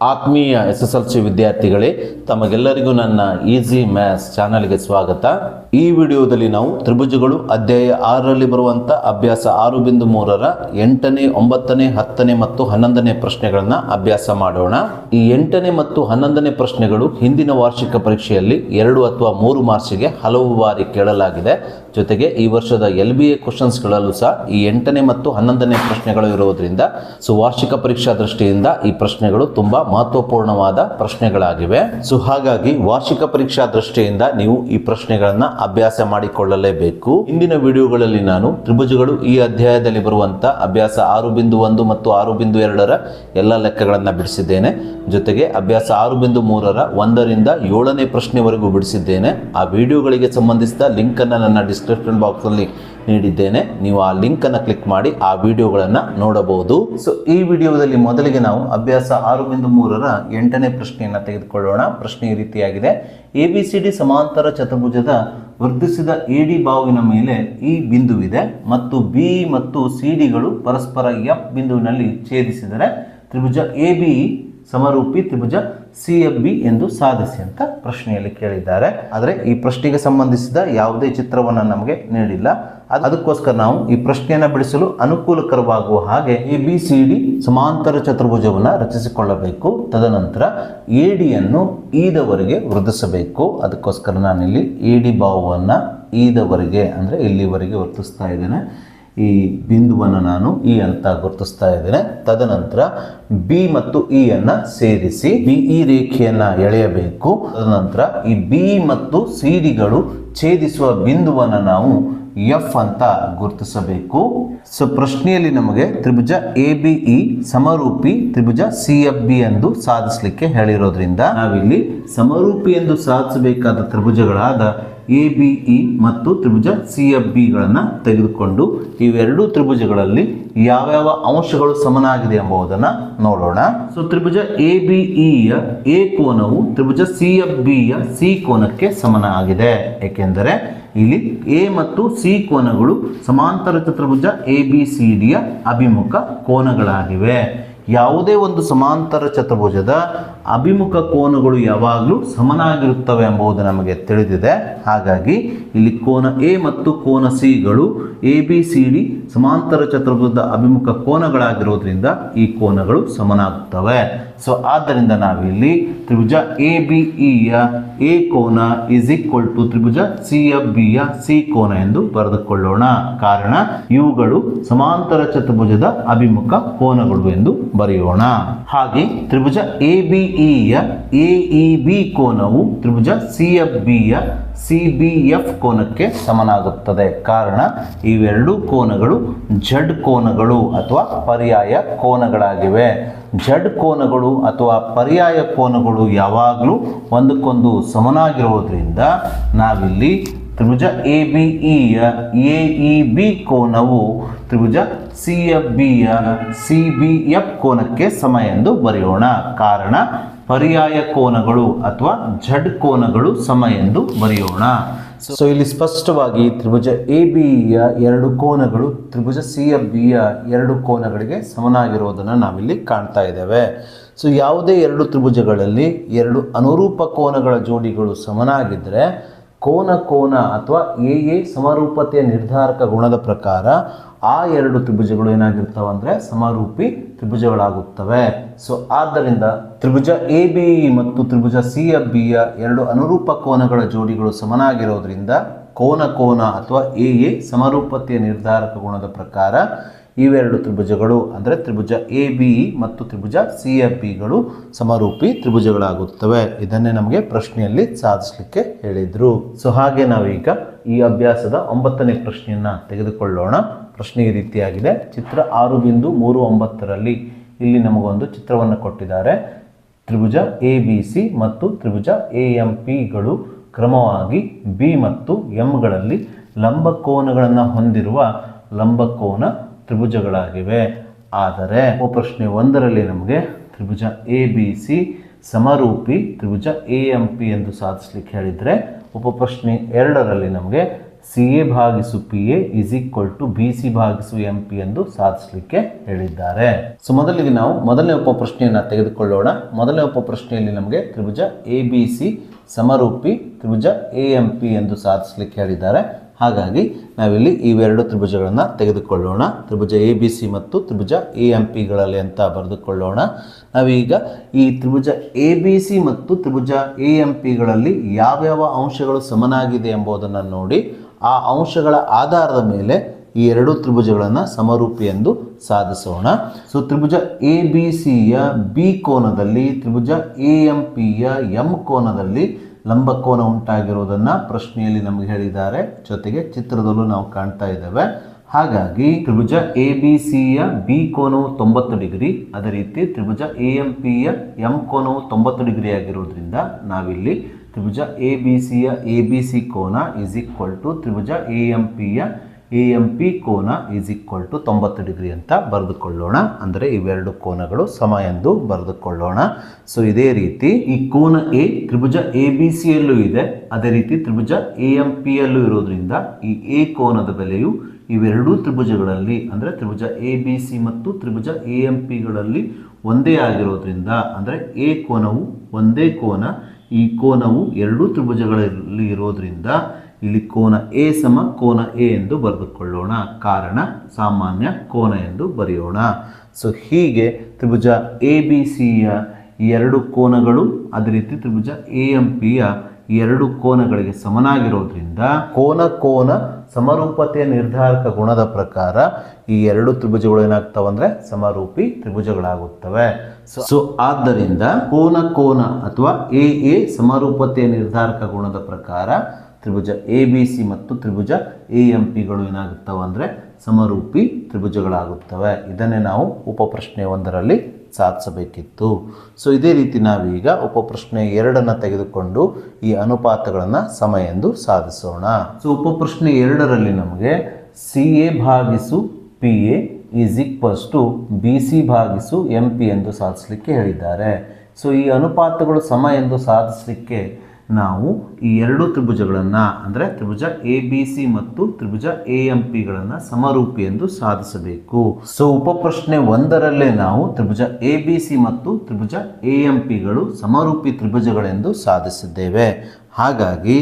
ಆತ್ಮೀಯ S S L C ವಿದ್ಯಾರ್ಥಿಗಳೇ ತಮಗೆಲ್ಲರಿಗೂ ನನ್ನ ಈಸಿ ಮ್ಯಾಥ್ಸ್ ಚಾನಲ್ಗೆ ಸ್ವಾಗತ. ಈ ವಿಡಿಯೋದಲ್ಲಿ ನಾವು ತ್ರಿಭುಜಗಳು ಅಧ್ಯಾಯ ಆರರಲ್ಲಿ ಬರುವಂಥ ಅಭ್ಯಾಸ ಆರು ಬಿಂದು ಮೂರರ ಎಂಟನೇ, ಒಂಬತ್ತನೇ, ಹತ್ತನೇ ಮತ್ತು ಹನ್ನೊಂದನೇ ಪ್ರಶ್ನೆಗಳನ್ನ ಅಭ್ಯಾಸ ಮಾಡೋಣ. ಈ ಎಂಟನೇ ಮತ್ತು ಹನ್ನೊಂದನೇ ಪ್ರಶ್ನೆಗಳು ಹಿಂದಿನ ವಾರ್ಷಿಕ ಪರೀಕ್ಷೆಯಲ್ಲಿ ಎರಡು ಅಥವಾ ಮೂರು ಮಾರ್ಚ್ಗೆ ಹಲವು ಬಾರಿ ಕೇಳಲಾಗಿದೆ. ಜೊತೆಗೆ ಈ ವರ್ಷದ ಎಲ್ ಬಿ ಎ ಕ್ವಶನ್ಸ್ಗಳಲ್ಲೂ ಸಹ ಈ ಎಂಟನೇ ಮತ್ತು ಹನ್ನೊಂದನೇ ಪ್ರಶ್ನೆಗಳು ಇರುವುದರಿಂದ ಸೊ ವಾರ್ಷಿಕ ಪರೀಕ್ಷಾ ದೃಷ್ಟಿಯಿಂದ ಈ ಪ್ರಶ್ನೆಗಳು ತುಂಬಾ ಮಹತ್ವಪೂರ್ಣವಾದ ಪ್ರಶ್ನೆಗಳಾಗಿವೆ. ಸೊ, ಹಾಗಾಗಿ ವಾರ್ಷಿಕ ಪರೀಕ್ಷಾ ದೃಷ್ಟಿಯಿಂದ ನೀವು ಈ ಪ್ರಶ್ನೆಗಳನ್ನ ಅಭ್ಯಾಸ ಮಾಡಿಕೊಳ್ಳಲೇಬೇಕು. ಇಂದಿನ ವಿಡಿಯೋಗಳಲ್ಲಿ ನಾನು ತ್ರಿಭುಜಗಳು ಈ ಅಧ್ಯಾಯದಲ್ಲಿ ಬರುವಂತ ಅಭ್ಯಾಸ ಆರು ಬಿಂದು ಒಂದು ಮತ್ತು ಆರು ಬಿಂದು ಎರಡರ ಎಲ್ಲ ಲೆಕ್ಕಗಳನ್ನ ಬಿಡಿಸಿದ್ದೇನೆ. ಜೊತೆಗೆ ಅಭ್ಯಾಸ ಆರು ಬಿಂದು ಮೂರರ ಒಂದರಿಂದ ಏಳನೇ ಪ್ರಶ್ನೆವರೆಗೂ ಬಿಡಿಸಿದ್ದೇನೆ. ಆ ವಿಡಿಯೋಗಳಿಗೆ ಸಂಬಂಧಿಸಿದ ಲಿಂಕ್ ಅನ್ನ ನನ್ನ ಡಿಸ್ಕ್ರಿಪ್ಷನ್ ಬಾಕ್ಸ್ ಅಲ್ಲಿ ನೀಡಿದ್ದೇನೆ. ನೀವು ಆ ಲಿಂಕ್ ಅನ್ನು ಕ್ಲಿಕ್ ಮಾಡಿ ಆ ವಿಡಿಯೋಗಳನ್ನು ನೋಡಬಹುದು. ಸೊ ಈ ವಿಡಿಯೋದಲ್ಲಿ ಮೊದಲಿಗೆ ನಾವು ಅಭ್ಯಾಸ ಆರು ಬಿಂದು ಮೂರರ ಎಂಟನೇ ಪ್ರಶ್ನೆಯನ್ನು ತೆಗೆದುಕೊಳ್ಳೋಣ. ಪ್ರಶ್ನೆ ಈ ರೀತಿಯಾಗಿದೆ. ಎ ಬಿ ಸಿ ಡಿ ಸಮಾಂತರ ಚತುರ್ಭುಜದ ವೃದ್ಧಿಸಿದ ಎ ಡಿ ಬಾವಿನ ಮೇಲೆ ಈ ಬಿಂದುವಿದೆ ಮತ್ತು ಬಿ ಮತ್ತು ಸಿ ಡಿಗಳು ಪರಸ್ಪರ ಎಫ್ ಬಿಂದುವಿನಲ್ಲಿ ಛೇದಿಸಿದರೆ ತ್ರಿಭುಜ ಎ ಬಿ ಸಮರೂಪಿ ತ್ರಿಭುಜ ಸಿ ಎಂ ಬಿ ಎಂದು ಸಾಧಿಸಿ ಅಂತ ಪ್ರಶ್ನೆಯಲ್ಲಿ ಕೇಳಿದ್ದಾರೆ. ಆದರೆ ಈ ಪ್ರಶ್ನೆಗೆ ಸಂಬಂಧಿಸಿದ ಯಾವುದೇ ಚಿತ್ರವನ್ನು ನಮಗೆ ನೀಡಿಲ್ಲ. ಅದ್- ಅದಕ್ಕೋಸ್ಕರ ನಾವು ಈ ಪ್ರಶ್ನೆಯನ್ನು ಬಿಡಿಸಲು ಅನುಕೂಲಕರವಾಗುವ ಹಾಗೆ ಎ ಬಿ ಸಿ ಡಿ ಸಮಾಂತರ ಚತುರ್ಭುಜವನ್ನು ರಚಿಸಿಕೊಳ್ಳಬೇಕು. ತದನಂತರ ಎ ಡಿಯನ್ನು ಈದವರೆಗೆ ವೃದ್ಧಿಸಬೇಕು. ಅದಕ್ಕೋಸ್ಕರ ನಾನಿಲ್ಲಿ ಎ ಡಿ ಭಾವವನ್ನು ಈದವರೆಗೆ, ಅಂದರೆ ಇಲ್ಲಿವರೆಗೆ ವರ್ತಿಸ್ತಾ ಇದ್ದೇನೆ. ಈ ಬಿಂದುವನ್ನು ನಾನು ಇ ಅಂತ ಗುರುತಿಸ್ತಾ ಇದ್ದೇನೆ. ತದನಂತರ ಬಿ ಮತ್ತು ಇ ಅನ್ನ ಸೇರಿಸಿ ಬಿ, ಇ ರೇಖೆಯನ್ನ ಎಳೆಯಬೇಕು. ತದನಂತರ ಈ ಬಿ ಮತ್ತು ಸಿ ಡಿಗಳು ಛೇದಿಸುವ ಬಿಂದುವನ್ನು ನಾವು ಎಫ್ ಅಂತ ಗುರುತಿಸಬೇಕು. ಸೊ, ಪ್ರಶ್ನೆಯಲ್ಲಿ ನಮಗೆ ತ್ರಿಭುಜ ಎ, ಬಿ ಸಮರೂಪಿ ತ್ರಿಭುಜ ಸಿ, ಎಫ್, ಬಿ ಎಂದು ಸಾಧಿಸಲಿಕ್ಕೆ ಹೇಳಿರೋದ್ರಿಂದ ನಾವಿಲ್ಲಿ ಸಮರೂಪಿ ಎಂದು ಸಾಧಿಸಬೇಕಾದ ತ್ರಿಭುಜಗಳಾದ ಎ ಬಿ ಇ ಮತ್ತು ತ್ರಿಭುಜ ಸಿ ಎಫ್ ಬಿಗಳನ್ನು ತೆಗೆದುಕೊಂಡು ಇವೆರಡೂ ತ್ರಿಭುಜಗಳಲ್ಲಿ ಯಾವ್ಯಾವ ಅಂಶಗಳು ಸಮನಾಗಿದೆ ಎಂಬುದನ್ನು ನೋಡೋಣ. ಸೊ ತ್ರಿಭುಜ ಎ ಬಿ ಇಯ ಎ ಕೋನವು ತ್ರಿಭುಜ ಸಿ ಎಫ್ ಬಿಯ ಸಿ ಕೋನಕ್ಕೆ ಸಮನಾಗಿದೆ. ಏಕೆಂದರೆ ಇಲ್ಲಿ ಎ ಮತ್ತು ಸಿ ಕೋನಗಳು ಸಮಾಂತರ ಚತುರ್ಭುಜ ಎ ಬಿ ಸಿ ಡಿಯ ಅಭಿಮುಖ ಕೋನಗಳಾಗಿವೆ. ಯಾವುದೇ ಒಂದು ಸಮಾಂತರ ಚತುರ್ಭುಜದ ಅಭಿಮುಖ ಕೋನಗಳು ಯಾವಾಗಲೂ ಸಮನಾಗಿರುತ್ತವೆ ಎಂಬುದು ನಮಗೆ ತಿಳಿದಿದೆ. ಹಾಗಾಗಿ ಇಲ್ಲಿ ಕೋನ ಎ ಮತ್ತು ಕೋನ ಸಿಗಳು ಎ ಬಿ ಸಿ ಡಿ ಸಮಾಂತರ ಚತುರ್ಭುಜದ ಅಭಿಮುಖ ಕೋನಗಳಾಗಿರೋದ್ರಿಂದ ಈ ಕೋನಗಳು ಸಮನಾಗುತ್ತವೆ. ಸೊ ಆದ್ದರಿಂದ ನಾವಿಲ್ಲಿ ತ್ರಿಭುಜ ಎ ಬಿ ಇಯ ಎ ಕೋನ ಇಸ್ ಈಕ್ವಲ್ ಟು ತ್ರಿಭುಜ ಸಿ ಎಫ್ ಬಿಯ ಸಿ ಕೋನ ಎಂದು ಬರೆದುಕೊಳ್ಳೋಣ. ಕಾರಣ, ಇವುಗಳು ಸಮಾಂತರ ಚತುರ್ಭುಜದ ಅಭಿಮುಖ ಕೋನಗಳು ಎಂದು ಬರೆಯೋಣ. ಹಾಗೆ ತ್ರಿಭುಜ ಎ ಬಿ ಇಯ ಎ ಇ ಬಿ ಕೋನವು ತ್ರಿಭುಜ ಸಿ ಎಫ್ ಬಿಯ ಸಿ ಬಿ ಎಫ್ ಕೋನಕ್ಕೆ ಸಮನಾಗುತ್ತದೆ. ಕಾರಣ, ಇವೆರಡೂ ಕೋನಗಳು ಝಡ್ ಕೋನಗಳು ಅಥವಾ ಪರ್ಯಾಯ ಕೋನಗಳಾಗಿವೆ. ಜಡ್ ಕೋನಗಳು ಅಥವಾ ಪರ್ಯಾಯ ಕೋನಗಳು ಯಾವಾಗಲೂ ಒಂದಕ್ಕೊಂದು ಸಮನಾಗಿರೋದ್ರಿಂದ ನಾವಿಲ್ಲಿ ತ್ರಿಭುಜ ಎ ಬಿ ಇಯ ಎ ಇ ಬಿ ಕೋನವು ತ್ರಿಭುಜ ಸಿ ಎಫ್ ಬಿಯ ಸಿ ಬಿ ಎಫ್ ಕೋನಕ್ಕೆ ಸಮ ಎಂದು ಬರೆಯೋಣ. ಕಾರಣ, ಪರ್ಯಾಯ ಕೋನಗಳು ಅಥವಾ ಝಡ್ ಕೋನಗಳು ಸಮ ಎಂದು ಬರೆಯೋಣ. ಸೊ ಇಲ್ಲಿ ಸ್ಪಷ್ಟವಾಗಿ ತ್ರಿಭುಜ ಎ ಬಿಯ ಎರಡು ಕೋನಗಳು, ತ್ರಿಭುಜ ಸಿ ಬಿ ಬಿಯ ಎರಡು ಕೋನಗಳಿಗೆ ಸಮನಾಗಿರುವುದನ್ನು ನಾವಿಲ್ಲಿ ಕಾಣ್ತಾ ಇದ್ದೇವೆ. ಸೊ ಯಾವುದೇ ಎರಡು ತ್ರಿಭುಜಗಳಲ್ಲಿ ಎರಡು ಅನುರೂಪ ಕೋನಗಳ ಜೋಡಿಗಳು ಸಮನಾಗಿದ್ದರೆ ಕೋನ ಕೋನ ಅಥವಾ ಎ ಎ ಸಮರೂಪತೆಯ ನಿರ್ಧಾರಕ ಗುಣದ ಪ್ರಕಾರ ಆ ಎರಡು ತ್ರಿಭುಜಗಳು ಏನಾಗಿರ್ತವೆ ಅಂದರೆ ಸಮರೂಪಿ ತ್ರಿಭುಜಗಳಾಗುತ್ತವೆ. ಸೊ ಆದ್ದರಿಂದ ತ್ರಿಭುಜ ಎ, ಬಿ ಮತ್ತು ತ್ರಿಭುಜ ಸಿ ಎಫ್ ಬಿಯ ಎರಡು ಅನುರೂಪ ಕೋನಗಳ ಜೋಡಿಗಳು ಸಮನಾಗಿರೋದ್ರಿಂದ ಕೋನ ಕೋನ ಅಥವಾ ಎ ಎ ಸಮರೂಪತೆಯ ನಿರ್ಧಾರಕ ಗುಣದ ಪ್ರಕಾರ ಇವೆರಡು ತ್ರಿಭುಜಗಳು ಅಂದರೆ ತ್ರಿಭುಜ ಎ ಬಿ ಮತ್ತು ತ್ರಿಭುಜ ಸಿ ಎಫ್ ಬಿಗಳು ಸಮರೂಪಿ ತ್ರಿಭುಜಗಳಾಗುತ್ತವೆ. ಇದನ್ನೇ ನಮಗೆ ಪ್ರಶ್ನೆಯಲ್ಲಿ ಸಾಧಿಸಲಿಕ್ಕೆ ಹೇಳಿದ್ರು. ಸೊ ಹಾಗೆ ನಾವೀಗ ಈ ಅಭ್ಯಾಸದ ಒಂಬತ್ತನೇ ಪ್ರಶ್ನೆಯನ್ನ ತೆಗೆದುಕೊಳ್ಳೋಣ. ಪ್ರಶ್ನೆ ಈ ರೀತಿಯಾಗಿದೆ. ಚಿತ್ರ ಆರು ಬಿಂದು ಮೂರು ಒಂಬತ್ತರಲ್ಲಿ ಇಲ್ಲಿ ನಮಗೊಂದು ಚಿತ್ರವನ್ನು ಕೊಟ್ಟಿದ್ದಾರೆ. ತ್ರಿಭುಜ ಎ ಬಿ ಸಿ ಮತ್ತು ತ್ರಿಭುಜ ಎ ಎಂ ಪಿಗಳು ಕ್ರಮವಾಗಿ ಬಿ ಮತ್ತು ಎಂಗಳಲ್ಲಿ ಲಂಬಕೋನಗಳನ್ನು ಹೊಂದಿರುವ ಲಂಬಕೋನ ತ್ರಿಭುಜಗಳಾಗಿವೆ. ಆದರೆ ಪ್ರಶ್ನೆ ಒಂದರಲ್ಲಿ ನಮಗೆ ತ್ರಿಭುಜ ಎ ಬಿ ಸಿ ಸಮರೂಪಿ ತ್ರಿಭುಜ ಎ ಎಂ ಪಿ ಎಂದು ಸಾಧಿಸಲಿಕ್ಕೆ ಹೇಳಿದರೆ ಉಪ ಪ್ರಶ್ನೆ ಎರಡರಲ್ಲಿ ನಮಗೆ ಸಿ ಎ ಭಾಗಿಸು P A is equal to B C ಭಾಗಿಸು ಎಂ ಪಿ ಎಂದು ಸಾಧಿಸಲಿಕ್ಕೆ ಹೇಳಿದ್ದಾರೆ. ಸೊ ಮೊದಲಿಗೆ ನಾವು ಮೊದಲನೇ ಉಪಪ್ರಶ್ನೆಯನ್ನು ತೆಗೆದುಕೊಳ್ಳೋಣ. ಮೊದಲನೇ ಉಪಪ್ರಶ್ನೆಯಲ್ಲಿ ನಮಗೆ ತ್ರಿಭುಜ ಎ ಬಿ ಸಿ ಸಮರೂಪಿ ತ್ರಿಭುಜ ಎ ಎಂ ಪಿ ಎಂದು ಸಾಧಿಸಲಿಕ್ಕೆ ಹೇಳಿದ್ದಾರೆ. ಹಾಗಾಗಿ ನಾವಿಲ್ಲಿ ಇವೆರಡು ತ್ರಿಭುಜಗಳನ್ನು ತೆಗೆದುಕೊಳ್ಳೋಣ. ತ್ರಿಭುಜ ಎ ಬಿ ಸಿ ಮತ್ತು ತ್ರಿಭುಜ ಎ ಎಂ ಪಿಗಳಲ್ಲಿ ಅಂತ ಬರೆದುಕೊಳ್ಳೋಣ. ನಾವೀಗ ಈ ತ್ರಿಭುಜ ಎ ಬಿ ಸಿ ಮತ್ತು ತ್ರಿಭುಜ ಎ ಎಂ ಪಿಗಳಲ್ಲಿ ಯಾವ್ಯಾವ ಅಂಶಗಳು ಸಮನಾಗಿದೆ ಎಂಬುದನ್ನು ನೋಡಿ. ಆ ಅಂಶಗಳ ಆಧಾರದ ಮೇಲೆ ಈ ಎರಡು ತ್ರಿಭುಜಗಳನ್ನು ಸಮರೂಪಿ ಎಂದು ಸಾಧಿಸೋಣ. ಸೊ ತ್ರಿಭುಜ ಎ ಬಿ ಸಿಯ ಬಿ ಕೋನದಲ್ಲಿ, ತ್ರಿಭುಜ ಎ ಎಂ ಪಿಯ ಎಂ ಕೋನದಲ್ಲಿ ಲಂಬಕೋನ ಉಂಟಾಗಿರುವುದನ್ನು ಪ್ರಶ್ನೆಯಲ್ಲಿ ನಮಗೆ ಹೇಳಿದ್ದಾರೆ. ಜೊತೆಗೆ ಚಿತ್ರದಲ್ಲೂ ನಾವು ಕಾಣ್ತಾ ಇದ್ದೇವೆ. ಹಾಗಾಗಿ ತ್ರಿಭುಜ ಎ ಬಿ ಸಿಯ ಬಿ ಕೋನವು ತೊಂಬತ್ತು ಡಿಗ್ರಿ. ಅದೇ ರೀತಿ ತ್ರಿಭುಜ ಎ ಎಂ ಪಿಯ ಎಂ ಕೋನವು ತೊಂಬತ್ತು ಡಿಗ್ರಿ ಆಗಿರೋದ್ರಿಂದ ನಾವಿಲ್ಲಿ ತ್ರಿಭುಜ ಎ ಬಿ ಸಿಯ ಎ ಬಿ ಸಿ ಕೋನ ಇಸ್ ಈಕ್ವಲ್ ಟು ತ್ರಿಭುಜ ಎ ಎಂ ಪಿಯ ಎ ಎಂ ಪಿ ಕೋನ ಈಸ್ ಈಕ್ವಲ್ ಟು ತೊಂಬತ್ತು ಡಿಗ್ರಿ ಅಂತ ಬರೆದುಕೊಳ್ಳೋಣ. ಅಂದರೆ ಇವೆರಡು ಕೋನಗಳು ಸಮ ಎಂದು ಬರೆದುಕೊಳ್ಳೋಣ. ಸೊ ಇದೇ ರೀತಿ ಈ ಕೋನ ಎ ತ್ರಿಭುಜ ಎ ಬಿ ಸಿಯಲ್ಲೂ ಇದೆ. ಅದೇ ರೀತಿ ತ್ರಿಭುಜ ಎ ಎಂ ಪಿಯಲ್ಲೂ ಇರೋದ್ರಿಂದ ಈ ಎ ಕೋನದ ಬೆಲೆಯು ಇವೆರಡೂ ತ್ರಿಭುಜಗಳಲ್ಲಿ, ಅಂದರೆ ತ್ರಿಭುಜ ಎ ಬಿ ಸಿ ಮತ್ತು ತ್ರಿಭುಜ ಎ ಎಂ ಪಿಗಳಲ್ಲಿ ಒಂದೇ ಆಗಿರೋದ್ರಿಂದ, ಅಂದರೆ ಎ ಕೋನವು ಒಂದೇ ಕೋನ, ಈ ಕೋನವು ಎರಡೂ ತ್ರಿಭುಜಗಳಲ್ಲಿ ಇರೋದ್ರಿಂದ ಇಲ್ಲಿ ಕೋನ ಎ ಸಮ ಕೋನ ಎ ಎಂದು ಬರೆದುಕೊಳ್ಳೋಣ. ಕಾರಣ ಸಾಮಾನ್ಯ ಕೋನ ಎಂದು ಬರೆಯೋಣ. ಸೊ ಹೀಗೆ ತ್ರಿಭುಜ ಎ ಬಿ ಸಿಯ ಎರಡು ಕೋನಗಳು ಅದೇ ರೀತಿ ತ್ರಿಭುಜ ಎ ಎಂ ಪಿಯ ಎರಡು ಕೋನಗಳಿಗೆ ಸಮನಾಗಿರೋದ್ರಿಂದ ಕೋನ ಕೋನ ಸಮರೂಪತೆಯ ನಿರ್ಧಾರಕ ಗುಣದ ಪ್ರಕಾರ ಈ ಎರಡು ತ್ರಿಭುಜಗಳು ಏನಾಗ್ತವೆ ಸಮರೂಪಿ ತ್ರಿಭುಜಗಳಾಗುತ್ತವೆ. ಸೊ ಆದ್ದರಿಂದ ಕೋನ ಕೋನ ಅಥವಾ ಎ ಎ ಸಮರೂಪತೆಯ ನಿರ್ಧಾರಕ ಗುಣದ ಪ್ರಕಾರ ತ್ರಿಭುಜ ಎ ಬಿ ಸಿ ಮತ್ತು ತ್ರಿಭುಜ ಎ ಎಂ ಪಿಗಳು ಏನಾಗುತ್ತವೆ ಅಂದರೆ ಸಮರೂಪಿ ತ್ರಿಭುಜಗಳಾಗುತ್ತವೆ. ಇದನ್ನೇ ನಾವು ಉಪಪ್ರಶ್ನೆ ಒಂದರಲ್ಲಿ ಸಾಧಿಸಬೇಕಿತ್ತು. ಸೊ ಇದೇ ರೀತಿ ನಾವೀಗ ಉಪಪ್ರಶ್ನೆ ಎರಡನ್ನು ತೆಗೆದುಕೊಂಡು ಈ ಅನುಪಾತಗಳನ್ನು ಸಮ ಎಂದು ಸಾಧಿಸೋಣ. ಸೊ ಉಪಪ್ರಶ್ನೆ ಎರಡರಲ್ಲಿ ನಮಗೆ ಸಿ ಎ ಭಾಗಿಸು P A is equals to B C ಭಾಗಿಸು ಎಂ ಪಿ ಎಂದು ಸಾಧಿಸಲಿಕ್ಕೆ ಹೇಳಿದ್ದಾರೆ. ಸೊ ಈ ಅನುಪಾತಗಳು ಸಮ ಎಂದು ಸಾಧಿಸಲಿಕ್ಕೆ ನಾವು ಈ ಎರಡು ತ್ರಿಭುಜಗಳನ್ನು, ಅಂದರೆ ತ್ರಿಭುಜ ಎ ಬಿ ಸಿ ಮತ್ತು ತ್ರಿಭುಜ ಎ ಎಂ ಪಿಗಳನ್ನು ಸಮರೂಪಿ ಎಂದು ಸಾಧಿಸಬೇಕು. ಸೊ ಉಪಪ್ರಶ್ನೆ ಒಂದರಲ್ಲೇ ನಾವು ತ್ರಿಭುಜ ಎ ಬಿ ಸಿ ಮತ್ತು ತ್ರಿಭುಜ ಎ ಎಂ ಪಿಗಳು ಸಮರೂಪಿ ತ್ರಿಭುಜಗಳೆಂದು ಸಾಧಿಸಿದ್ದೇವೆ. ಹಾಗಾಗಿ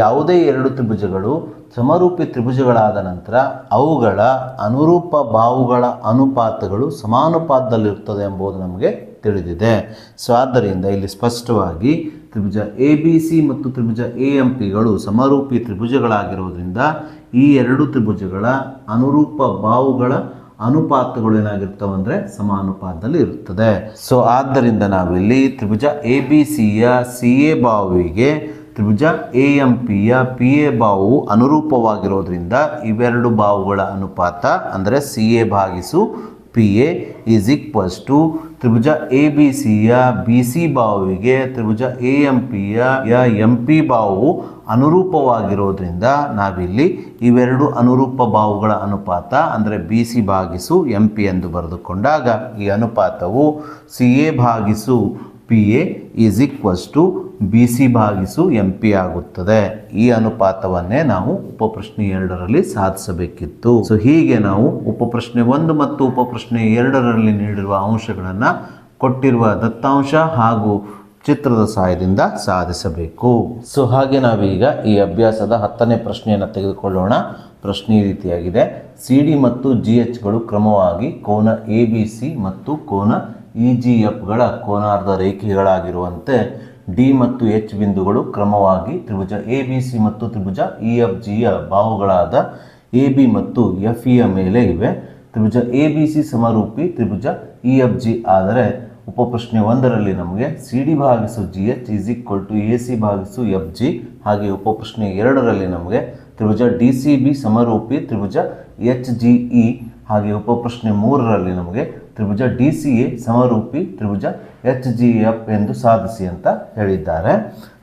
ಯಾವುದೇ ಎರಡು ತ್ರಿಭುಜಗಳು ಸಮರೂಪಿ ತ್ರಿಭುಜಗಳಾದ ನಂತರ ಅವುಗಳ ಅನುರೂಪ ಬಾಹುಗಳ ಅನುಪಾತಗಳು ಸಮಾನುಪಾತದಲ್ಲಿರುತ್ತದೆ ಎಂಬುದು ನಮಗೆ ತಿಳಿದಿದೆ. ಸೊ ಆದ್ದರಿಂದ ಇಲ್ಲಿ ಸ್ಪಷ್ಟವಾಗಿ ತ್ರಿಭುಜ ಎ ಬಿ ಸಿ ಮತ್ತು ತ್ರಿಭುಜ ಎ ಎಂ ಪಿಗಳು ಸಮರೂಪಿ ತ್ರಿಭುಜಗಳಾಗಿರುವುದರಿಂದ ಈ ಎರಡು ತ್ರಿಭುಜಗಳ ಅನುರೂಪ ಬಾವುಗಳ ಅನುಪಾತಗಳು ಏನಾಗಿರ್ತವೆ ಅಂದರೆ ಸಮಾನುಪಾತದಲ್ಲಿ ಇರುತ್ತದೆ. ಸೊ ಆದ್ದರಿಂದ ನಾವಿಲ್ಲಿ ತ್ರಿಭುಜ ಎ ಬಿ ಸಿಯ ಸಿ ಎ ಬಾವಿಗೆ ತ್ರಿಭುಜ ಎ ಎಂ ಪಿಯ ಪಿ ಎ ಬಾವು ಅನುರೂಪವಾಗಿರೋದ್ರಿಂದ ಇವೆರಡು ಬಾವುಗಳ ಅನುಪಾತ ಅಂದರೆ ಸಿ ಎ ಭಾಗಿಸು P A is equals to Tribhuja A B ಸಿಯ ಬಿ ಸಿ ಬಾಹುವಿಗೆ ತ್ರಿಭುಜ ಎ ಎಂ ಪಿಯ ಎಂ ಪಿ ಬಾವು ಅನುರೂಪವಾಗಿರೋದ್ರಿಂದ ನಾವಿಲ್ಲಿ ಇವೆರಡು ಅನುರೂಪ ಬಾವುಗಳ ಅನುಪಾತ, ಅಂದರೆ ಬಿ ಸಿ ಭಾಗಿಸು ಎಂ ಪಿ ಎಂದು ಬರೆದುಕೊಂಡಾಗ ಈ ಅನುಪಾತವು ಸಿ ಎ ಭಾಗಿಸು P A is equals to B C ಭಾಗಿಸು ಎಂ ಪಿ ಆಗುತ್ತದೆ. ಈ ಅನುಪಾತವನ್ನೇ ನಾವು ಉಪಪ್ರಶ್ನೆ ಎರಡರಲ್ಲಿ ಸಾಧಿಸಬೇಕಿತ್ತು. ಸೊ ಹೀಗೆ ನಾವು ಉಪಪ್ರಶ್ನೆ ಒಂದು ಮತ್ತು ಉಪಪ್ರಶ್ನೆ ಎರಡರಲ್ಲಿ ನೀಡಿರುವ ಅಂಶಗಳನ್ನು ಕೊಟ್ಟಿರುವ ದತ್ತಾಂಶ ಹಾಗೂ ಚಿತ್ರದ ಸಹಾಯದಿಂದ ಸಾಧಿಸಬೇಕು. ಸೊ ಹಾಗೆ ನಾವೀಗ ಈ ಅಭ್ಯಾಸದ ಹತ್ತನೇ ಪ್ರಶ್ನೆಯನ್ನು ತೆಗೆದುಕೊಳ್ಳೋಣ. ಪ್ರಶ್ನೆ ರೀತಿಯಾಗಿದೆ. ಸಿ ಡಿ ಮತ್ತು ಜಿ ಎಚ್ಗಳು ಕ್ರಮವಾಗಿ ಕೋನ ಎ ಬಿ ಸಿ ಮತ್ತು ಕೋನ ಇ ಜಿ ಕೋನಾರ್ಧ ರೇಖೆಗಳಾಗಿರುವಂತೆ ಡಿ ಮತ್ತು ಎಚ್ ಬಿಂದುಗಳು ಕ್ರಮವಾಗಿ ತ್ರಿಭುಜ ಎ, ಬಿ, ಸಿ ಮತ್ತು ತ್ರಿಭುಜ ಇ, ಎಫ್ ಜಿಯ ಬಾಹುಗಳಾದ ಎ, ಬಿ ಮತ್ತು ಎಫ್ ಇಯ ಮೇಲೆ ಇವೆ. ತ್ರಿಭುಜ ಎ, ಬಿ, ಸಿ ಸಮರೂಪಿ, ತ್ರಿಭುಜ ಇ, ಎಫ್, ಜಿ ಆದರೆ ಉಪಪ್ರಶ್ನೆ ಒಂದರಲ್ಲಿ ನಮಗೆ ಸಿ, ಡಿ ಭಾಗಿಸು G, H is equal to A, C ಭಾಗಿಸು ಎಫ್, ಜಿ ಹಾಗೆ ಉಪಪ್ರಶ್ನೆ ಎರಡರಲ್ಲಿ ನಮಗೆ ತ್ರಿಭುಜ ಡಿ, ಸಿ, ಬಿ ಸಮರೂಪಿ, ತ್ರಿಭುಜ ಎಚ್, ಜಿ, ಇ ಹಾಗೆ ಉಪಪ್ರಶ್ನೆ ಮೂರರಲ್ಲಿ ನಮಗೆ ತ್ರಿಭುಜ ಡಿ ಸಿ ಎ ಸಮರೂಪಿ ತ್ರಿಭುಜ ಎಚ್ ಜಿ ಎಫ್ ಎಂದು ಸಾಧಿಸಿ ಅಂತ ಹೇಳಿದ್ದಾರೆ.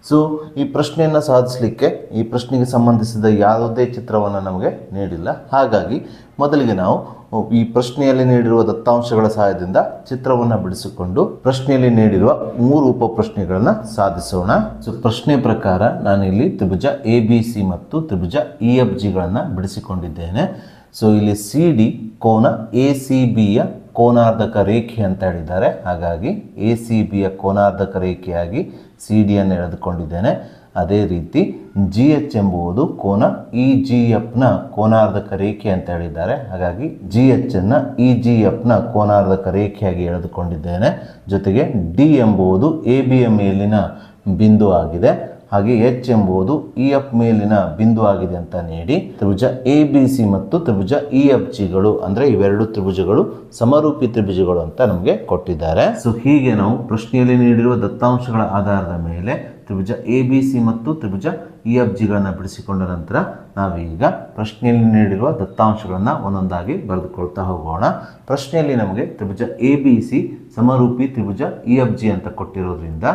ಸೊ ಈ ಪ್ರಶ್ನೆಯನ್ನು ಸಾಧಿಸಲಿಕ್ಕೆ, ಈ ಪ್ರಶ್ನೆಗೆ ಸಂಬಂಧಿಸಿದ ಯಾವುದೇ ಚಿತ್ರವನ್ನು ನಮಗೆ ನೀಡಿಲ್ಲ. ಹಾಗಾಗಿ, ಮೊದಲಿಗೆ ನಾವು ಈ ಪ್ರಶ್ನೆಯಲ್ಲಿ ನೀಡಿರುವ ದತ್ತಾಂಶಗಳ ಸಹಾಯದಿಂದ ಚಿತ್ರವನ್ನು ಬಿಡಿಸಿಕೊಂಡು ಪ್ರಶ್ನೆಯಲ್ಲಿ ನೀಡಿರುವ ಮೂರು ಉಪ ಪ್ರಶ್ನೆಗಳನ್ನು ಸಾಧಿಸೋಣ. ಸೊ ಪ್ರಶ್ನೆ ಪ್ರಕಾರ ನಾನಿಲ್ಲಿ ತ್ರಿಭುಜ ಎ, ಬಿ, ಸಿ ಮತ್ತು ತ್ರಿಭುಜ ಇ, ಎಫ್, ಜಿಗಳನ್ನು ಬಿಡಿಸಿಕೊಂಡಿದ್ದೇನೆ. ಸೊ ಇಲ್ಲಿ ಸಿ, ಡಿ, ಕೋನ ಎ, ಸಿ ಬಿಯ ಕೋನಾರ್ಧಕ ರೇಖೆ ಅಂತ ಹೇಳಿದ್ದಾರೆ. ಹಾಗಾಗಿ ಎ ಸಿ ಬಿಯ ಕೋನಾರ್ಧಕ ರೇಖೆಯಾಗಿ ಸಿ ಡಿಯನ್ನು ಎಳೆದುಕೊಂಡಿದ್ದೇನೆ. ಅದೇ ರೀತಿ ಜಿ ಎಚ್ ಎಂಬುವುದು ಕೋನ ಇ ಜಿ ಎಫ್ನ ಕೋನಾರ್ಧಕ ರೇಖೆ ಅಂತ ಹೇಳಿದ್ದಾರೆ. ಹಾಗಾಗಿ ಜಿ ಎಚ್ ಅನ್ನು ಇ ಜಿ ಎಫ್ನ ಕೋನಾರ್ಧಕ ರೇಖೆಯಾಗಿ ಎಳೆದುಕೊಂಡಿದ್ದೇನೆ. ಜೊತೆಗೆ ಡಿ ಎಂಬುವುದು ಎ ಬಿಯ ಮೇಲಿನ ಬಿಂದು ಆಗಿದೆ. ಹಾಗೆ ಎಚ್ ಎಂಬುದು ಇ ಎಫ್ ಮೇಲಿನ ಬಿಂದು ಆಗಿದೆ ಅಂತ ನೀಡಿ, ತ್ರಿಭುಜ ಎ ಬಿ ಸಿ ಮತ್ತು ತ್ರಿಭುಜ ಇ ಎಫ್ ಜಿಗಳು ಅಂದರೆ ಇವೆರಡು ತ್ರಿಭುಜಗಳು, ಸಮರೂಪಿ ತ್ರಿಭುಜಗಳು ಅಂತ ನಮಗೆ ಕೊಟ್ಟಿದ್ದಾರೆ. ಸೊ ಹೀಗೆ ನಾವು ಪ್ರಶ್ನೆಯಲ್ಲಿ ನೀಡಿರುವ ದತ್ತಾಂಶಗಳ ಆಧಾರದ ಮೇಲೆ ತ್ರಿಭುಜ ಎ ಬಿ ಸಿ ಮತ್ತು ತ್ರಿಭುಜ ಇ ಎಫ್ ಜಿಗಳನ್ನು ಬಿಡಿಸಿಕೊಂಡ ನಂತರ ನಾವೀಗ ಪ್ರಶ್ನೆಯಲ್ಲಿ ನೀಡಿರುವ ದತ್ತಾಂಶಗಳನ್ನು ಒಂದೊಂದಾಗಿ ಬರೆದುಕೊಳ್ತಾ ಹೋಗೋಣ. ಪ್ರಶ್ನೆಯಲ್ಲಿ ನಮಗೆ ತ್ರಿಭುಜ ಎ ಬಿ ಸಿ ಸಮರೂಪಿ ತ್ರಿಭುಜ ಇ ಎಫ್ ಜಿ ಅಂತ ಕೊಟ್ಟಿರೋದ್ರಿಂದ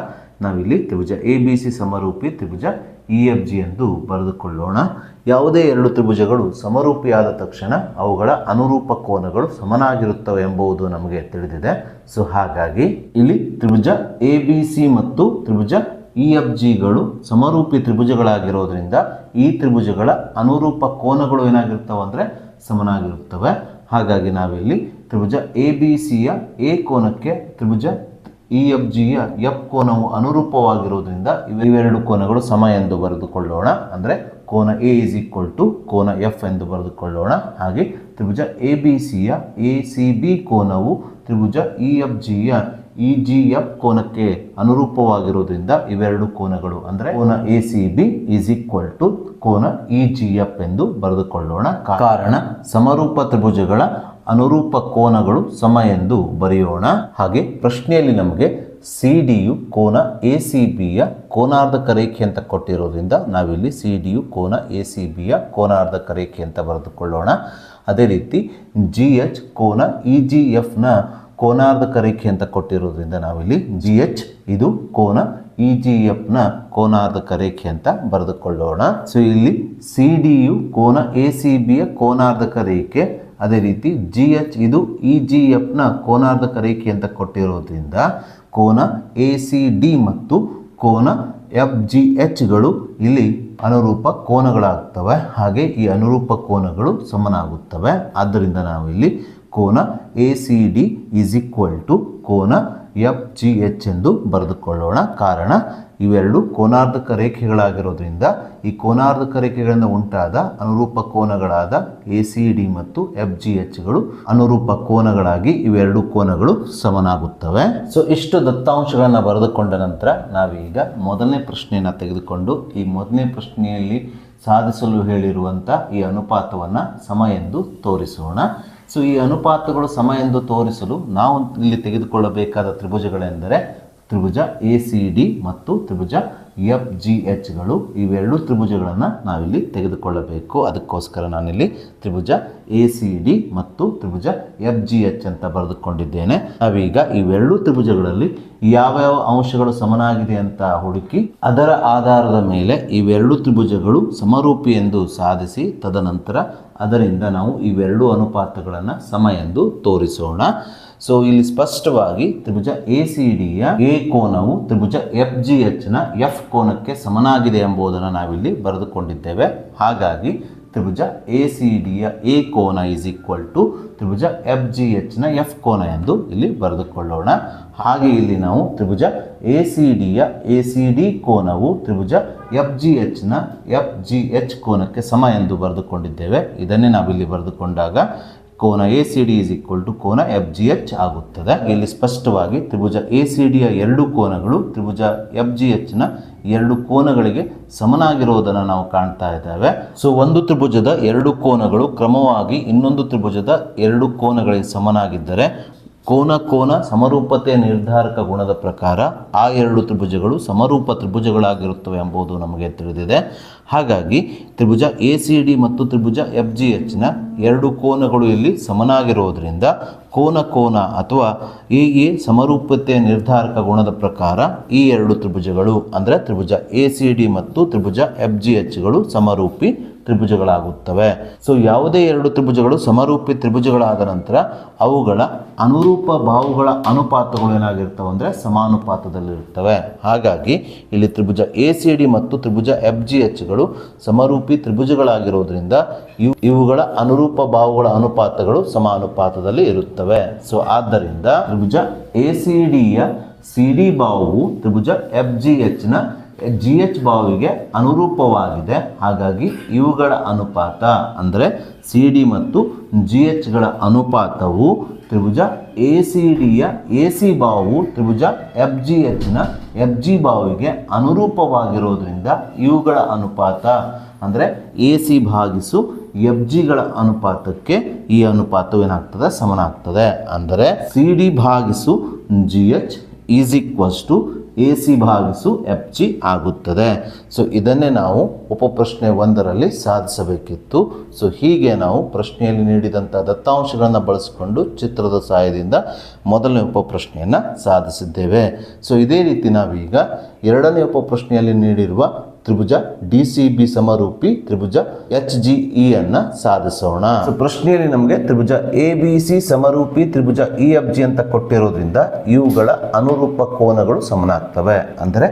ನಾವಿಲ್ಲಿ ತ್ರಿಭುಜ ಎ ಬಿ ಸಿ ಸಮರೂಪಿ ತ್ರಿಭುಜ ಇ ಎಫ್ ಜಿ ಎಂದು ಬರೆದುಕೊಳ್ಳೋಣ. ಯಾವುದೇ ಎರಡು ತ್ರಿಭುಜಗಳು ಸಮರೂಪಿಯಾದ ತಕ್ಷಣ ಅವುಗಳ ಅನುರೂಪ ಕೋನಗಳು ಸಮನಾಗಿರುತ್ತವೆ ಎಂಬುದು ನಮಗೆ ತಿಳಿದಿದೆ. ಸೊ ಹಾಗಾಗಿ ಇಲ್ಲಿ ತ್ರಿಭುಜ ಎ ಬಿ ಸಿ ಮತ್ತು ತ್ರಿಭುಜ ಇ ಎಫ್ ಜಿಗಳು ಸಮರೂಪಿ ತ್ರಿಭುಜಗಳಾಗಿರೋದ್ರಿಂದ ಈ ತ್ರಿಭುಜಗಳ ಅನುರೂಪ ಕೋನಗಳು ಏನಾಗಿರ್ತವೆ ಅಂದರೆ ಸಮನಾಗಿರುತ್ತವೆ. ಹಾಗಾಗಿ ನಾವಿಲ್ಲಿ ತ್ರಿಭುಜ ಎ ಬಿ ಸಿಯ ಎ ಕೋನಕ್ಕೆ ತ್ರಿಭುಜ ಇ ಎಫ್ ಜಿಯ ಎಫ್ ಕೋನವು ಅನುರೂಪವಾಗಿರುವುದರಿಂದ ಇವೆರಡು ಕೋನಗಳು ಸಮ ಎಂದು ಬರೆದುಕೊಳ್ಳೋಣ. ಅಂದರೆ ಕೋನ ಎ ಇಸ್ ಈಕ್ವಲ್ ಟು ಕೋನ ಎಫ್ ಎಂದು ಬರೆದುಕೊಳ್ಳೋಣ. ಹಾಗೆ ತ್ರಿಭುಜ ಎ ಬಿ ಸಿಯ ಎ ಸಿ ಬಿ ಕೋನವು ತ್ರಿಭುಜ ಇ ಎಫ್ ಜಿಯ ಇ ಜಿ ಎಫ್ ಕೋನಕ್ಕೆ ಅನುರೂಪವಾಗಿರುವುದರಿಂದ ಇವೆರಡು ಕೋನಗಳು. ಅಂದರೆ ಕೋನ A C B is equal to ಕೋನ ಇ ಜಿ ಎಫ್ ಎಂದು ಬರೆದುಕೊಳ್ಳೋಣ. ಕಾರಣ ಸಮರೂಪ ತ್ರಿಭುಜಗಳ ಅನುರೂಪ ಕೋನಗಳು ಸಮ ಎಂದು ಬರೆಯೋಣ. ಹಾಗೆ ಪ್ರಶ್ನೆಯಲ್ಲಿ ನಮಗೆ ಸಿ ಡಿಯು ಕೋನ ಎ ಸಿ ಬಿಯ ಕೋನಾರ್ಧಕ ರೇಖೆ ಅಂತ ಕೊಟ್ಟಿರೋದ್ರಿಂದ ನಾವಿಲ್ಲಿ ಸಿ ಡಿಯು ಕೋನ ಎ ಸಿ ಬಿಯ ಕೋನಾರ್ಧಕ ರೇಖೆ ಅಂತ ಬರೆದುಕೊಳ್ಳೋಣ. ಅದೇ ರೀತಿ ಜಿ ಎಚ್ ಕೋನ ಇ ಜಿ ಎಫ್ನ ಕೋನಾರ್ಧಕ ರೇಖೆ ಅಂತ ಕೊಟ್ಟಿರೋದ್ರಿಂದ ನಾವಿಲ್ಲಿ ಜಿ ಎಚ್ ಇದು ಕೋನ ಇ ಜಿ ಎಫ್ನ ಕೋನಾರ್ಧಕ ರೇಖೆ ಅಂತ ಬರೆದುಕೊಳ್ಳೋಣ. ಸೊ ಇಲ್ಲಿ ಸಿ ಡಿಯು ಕೋನ ಎ ಸಿ ಬಿಯ ಕೋನಾರ್ಧಕ ರೇಖೆ ಅದೇ ರೀತಿ ಜಿ ಎಚ್ ಇದು ಇ ಜಿ ಎಫ್ನ ಕೋನಾರ್ಧಕ ರೇಖೆ ಅಂತ ಕೊಟ್ಟಿರೋದ್ರಿಂದ ಕೋನ ಎ ಸಿ ಡಿ ಮತ್ತು ಕೋನ ಎಫ್ ಜಿ ಎಚ್ಗಳು ಇಲ್ಲಿ ಅನುರೂಪ ಕೋನಗಳಾಗ್ತವೆ. ಹಾಗೆ ಈ ಅನುರೂಪ ಕೋನಗಳು ಸಮನಾಗುತ್ತವೆ. ಆದ್ದರಿಂದ ನಾವಿಲ್ಲಿ ಕೋನ A C D is equal to ಕೋನ ಎಫ್ ಜಿ ಎಚ್ ಎಂದು ಬರೆದುಕೊಳ್ಳೋಣ. ಕಾರಣ, ಇವೆರಡು ಕೋನಾರ್ಧಕ ರೇಖೆಗಳಾಗಿರೋದ್ರಿಂದ ಈ ಕೋನಾರ್ಧಕ ರೇಖೆಗಳಿಂದ ಉಂಟಾದ ಅನುರೂಪ ಕೋನಗಳಾದ ಎ ಸಿ ಡಿ ಮತ್ತು ಎಫ್ ಜಿ ಎಚ್ಗಳು ಅನುರೂಪ ಕೋನಗಳಾಗಿ ಇವೆರಡು ಕೋನಗಳು ಸಮನಾಗುತ್ತವೆ. ಸೊ ಇಷ್ಟು ದತ್ತಾಂಶಗಳನ್ನು ಬರೆದುಕೊಂಡ ನಂತರ ನಾವೀಗ ಮೊದಲನೇ ಪ್ರಶ್ನೆಯನ್ನು ತೆಗೆದುಕೊಂಡು ಈ ಮೊದಲನೇ ಪ್ರಶ್ನೆಯಲ್ಲಿ ಸಾಧಿಸಲು ಹೇಳಿರುವಂಥ ಈ ಅನುಪಾತವನ್ನು ಸಮ ಎಂದು ತೋರಿಸೋಣ. ಸೊ ಈ ಅನುಪಾತಗಳು ಸಮ ಎಂದು ತೋರಿಸಲು ನಾವು ಇಲ್ಲಿ ತೆಗೆದುಕೊಳ್ಳಬೇಕಾದ ತ್ರಿಭುಜಗಳೆಂದರೆ ತ್ರಿಭುಜ ಎ ಸಿ ಡಿ ಮತ್ತು ತ್ರಿಭುಜ ಎಫ್ ಜಿ ಎಚ್ಗಳು ಇವೆರಡು ತ್ರಿಭುಜಗಳನ್ನು ನಾವಿಲ್ಲಿ ತೆಗೆದುಕೊಳ್ಳಬೇಕು. ಅದಕ್ಕೋಸ್ಕರ ನಾನಿಲ್ಲಿ ತ್ರಿಭುಜ ಎ ಸಿ ಡಿ ಮತ್ತು ತ್ರಿಭುಜ ಎಫ್ ಜಿ ಎಚ್ ಅಂತ ಬರೆದುಕೊಂಡಿದ್ದೇನೆ. ನಾವೀಗ ಇವೆರಡು ತ್ರಿಭುಜಗಳಲ್ಲಿ ಯಾವ ಯಾವ ಅಂಶಗಳು ಸಮನಾಗಿದೆ ಅಂತ ಹುಡುಕಿ ಅದರ ಆಧಾರದ ಮೇಲೆ ಇವೆರಡು ತ್ರಿಭುಜಗಳು ಸಮರೂಪಿ ಎಂದು ಸಾಧಿಸಿ ತದನಂತರ ಅದರಿಂದ ನಾವು ಇವೆರಡು ಅನುಪಾತಗಳನ್ನು ಸಮ ಎಂದು ತೋರಿಸೋಣ. ಸೊ ಇಲ್ಲಿ ಸ್ಪಷ್ಟವಾಗಿ ತ್ರಿಭುಜ ಎ ಸಿ ಡಿಯ ಎ ಕೋನವು ತ್ರಿಭುಜ ಎಫ್ ಜಿ ಎಚ್ನ ಎಫ್ ಕೋನಕ್ಕೆ ಸಮನಾಗಿದೆ ಎಂಬುದನ್ನು ನಾವಿಲ್ಲಿ ಬರೆದುಕೊಂಡಿದ್ದೇವೆ. ಹಾಗಾಗಿ ತ್ರಿಭುಜ ಎ ಸಿ ಡಿಯ ಎ ಕೋನ ಇಸ್ ಈಕ್ವಲ್ ಟು ತ್ರಿಭುಜ ಎಫ್ ಜಿ ಎಚ್ನ ಎಫ್ ಕೋನ ಎಂದು ಇಲ್ಲಿ ಬರೆದುಕೊಳ್ಳೋಣ. ಹಾಗೆ ಇಲ್ಲಿ ನಾವು ತ್ರಿಭುಜ ಎ ಸಿ ಡಿಯ ಎ ಸಿ ಡಿ ಕೋನವು ತ್ರಿಭುಜ ಎಫ್ ಜಿ ಎಚ್ನ ಎಫ್ ಜಿ ಎಚ್ ಕೋನಕ್ಕೆ ಸಮ ಎಂದು ಬರೆದುಕೊಂಡಿದ್ದೇವೆ. ಇದನ್ನೇ ನಾವಿಲ್ಲಿ ಬರೆದುಕೊಂಡಾಗ ಕೋನ A C D is equal to ಕೋನ ಎಫ್ ಜಿ ಎಚ್ ಆಗುತ್ತದೆ. ಇಲ್ಲಿ ಸ್ಪಷ್ಟವಾಗಿ ತ್ರಿಭುಜ ಎ ಸಿ ಡಿಯ ಎರಡು ಕೋನಗಳು, ತ್ರಿಭುಜ ಎಫ್ ಜಿ ಎಚ್ನ ಎರಡು ಕೋನಗಳಿಗೆ ಸಮನಾಗಿರುವುದನ್ನು ನಾವು ಕಾಣ್ತಾ ಇದ್ದೇವೆ. ಸೊ ಒಂದು ತ್ರಿಭುಜದ ಎರಡು ಕೋನಗಳು ಕ್ರಮವಾಗಿ ಇನ್ನೊಂದು ತ್ರಿಭುಜದ ಎರಡು ಕೋನಗಳಿಗೆ ಸಮನಾಗಿದ್ದರೆ ಕೋನ ಕೋನ ಸಮರೂಪತೆ ನಿರ್ಧಾರಕ ಗುಣದ ಪ್ರಕಾರ ಆ ಎರಡು ತ್ರಿಭುಜಗಳು ಸಮರೂಪ ತ್ರಿಭುಜಗಳಾಗಿರುತ್ತವೆ ಎಂಬುದು ನಮಗೆ ತಿಳಿದಿದೆ. ಹಾಗಾಗಿ ತ್ರಿಭುಜ ಎ ಸಿ ಡಿ ಮತ್ತು ತ್ರಿಭುಜ ಎಫ್ ಜಿ ಎಚ್ನ ಎರಡು ಕೋನಗಳು ಇಲ್ಲಿ ಸಮನಾಗಿರುವುದರಿಂದ ಕೋನ ಕೋನ ಅಥವಾ ಎ ಎ ಸಮರೂಪತೆ ನಿರ್ಧಾರಕ ಗುಣದ ಪ್ರಕಾರ ಈ ಎರಡು ತ್ರಿಭುಜಗಳು, ಅಂದರೆ ತ್ರಿಭುಜ ಎ ಸಿ ಡಿ ಮತ್ತು ತ್ರಿಭುಜ ಎಫ್ ಜಿ ಎಚ್ಗಳು ಸಮರೂಪಿ ತ್ರಿಭುಜಗಳಾಗುತ್ತವೆ. ಸೊ ಯಾವುದೇ ಎರಡು ತ್ರಿಭುಜಗಳು ಸಮರೂಪಿ ತ್ರಿಭುಜಗಳಾದ ನಂತರ ಅವುಗಳ ಅನುರೂಪ ಬಾಹುಗಳ ಅನುಪಾತಗಳು ಏನಾಗಿರ್ತವೆ ಅಂದರೆ ಸಮಾನುಪಾತದಲ್ಲಿರುತ್ತವೆ. ಹಾಗಾಗಿ ಇಲ್ಲಿ ತ್ರಿಭುಜ ಎ ಸಿ ಡಿ ಮತ್ತು ತ್ರಿಭುಜ ಎಫ್ ಜಿ ಎಚ್ಗಳು ಸಮರೂಪಿ ತ್ರಿಭುಜಗಳಾಗಿರೋದ್ರಿಂದ ಇವು, ಇವುಗಳ ಅನುರೂಪ ಬಾಹುಗಳ ಅನುಪಾತಗಳು ಸಮಾನುಪಾತದಲ್ಲಿ ಇರುತ್ತವೆ. ಸೊ ಆದ್ದರಿಂದ ತ್ರಿಭುಜ ಎ ಸಿ ಡಿಯ ಸಿ ಡಿ ಬಾಹುವು ತ್ರಿಭುಜ ಎಫ್ ಜಿ ಎಚ್ನ ಜಿ ಎಚ್ ಬಾವಿಗೆ ಅನುರೂಪವಾಗಿದೆ. ಹಾಗಾಗಿ ಇವುಗಳ ಅನುಪಾತ ಅಂದರೆ ಸಿ ಡಿ ಮತ್ತು ಜಿ ಎಚ್ಗಳ ಅನುಪಾತವು ತ್ರಿಭುಜ ಎ ಸಿ ಡಿಯ ಎ ಸಿ ಬಾವು ತ್ರಿಭುಜ ಎಫ್ ಜಿ ಎಚ್ನ ಎಫ್ ಜಿ ಬಾವಿಗೆ ಅನುರೂಪವಾಗಿರೋದ್ರಿಂದ ಇವುಗಳ ಅನುಪಾತ ಅಂದರೆ ಎ ಸಿ ಭಾಗಿಸು ಎಫ್ ಜಿಗಳ ಅನುಪಾತಕ್ಕೆ ಈ ಅನುಪಾತವು ಏನಾಗ್ತದೆ? ಸಮನಾಗ್ತದೆ. ಅಂದರೆ ಸಿ ಡಿ ಭಾಗಿಸು G H is equals to A C ಭಾಗಿಸು ಎಫ್ ಜಿ ಆಗುತ್ತದೆ. ಸೊ ಇದನ್ನೇ ನಾವು ಉಪಪ್ರಶ್ನೆ ಒಂದರಲ್ಲಿ ಸಾಧಿಸಬೇಕಿತ್ತು. ಸೊ ಹೀಗೆ ನಾವು ಪ್ರಶ್ನೆಯಲ್ಲಿ ನೀಡಿದಂಥ ದತ್ತಾಂಶಗಳನ್ನು ಬಳಸಿಕೊಂಡು ಚಿತ್ರದ ಸಹಾಯದಿಂದ ಮೊದಲನೇ ಉಪಪ್ರಶ್ನೆಯನ್ನು ಸಾಧಿಸಿದ್ದೇವೆ. ಸೊ ಇದೇ ರೀತಿ ನಾವೀಗ ಎರಡನೇ ಉಪಪ್ರಶ್ನೆಯಲ್ಲಿ ನೀಡಿರುವ ತ್ರಿಭುಜ, ಡಿ ಸಿ ಬಿ ಸಮರೂಪಿ ತ್ರಿಭುಜ, ಎಚ್ ಜಿ ಇ ಅನ್ನ ಸಾಧಿಸೋಣ. ಪ್ರಶ್ನೆಯಲ್ಲಿ ನಮಗೆ ತ್ರಿಭುಜ ಎ ಬಿ ಸಿ ಸಮರೂಪಿ ತ್ರಿಭುಜ ಇ ಎಫ್ ಜಿ ಅಂತ ಕೊಟ್ಟಿರೋದ್ರಿಂದ ಇವುಗಳ ಅನುರೂಪ ಕೋನಗಳು ಸಮನಾಗ್ತವೆ. ಅಂದರೆ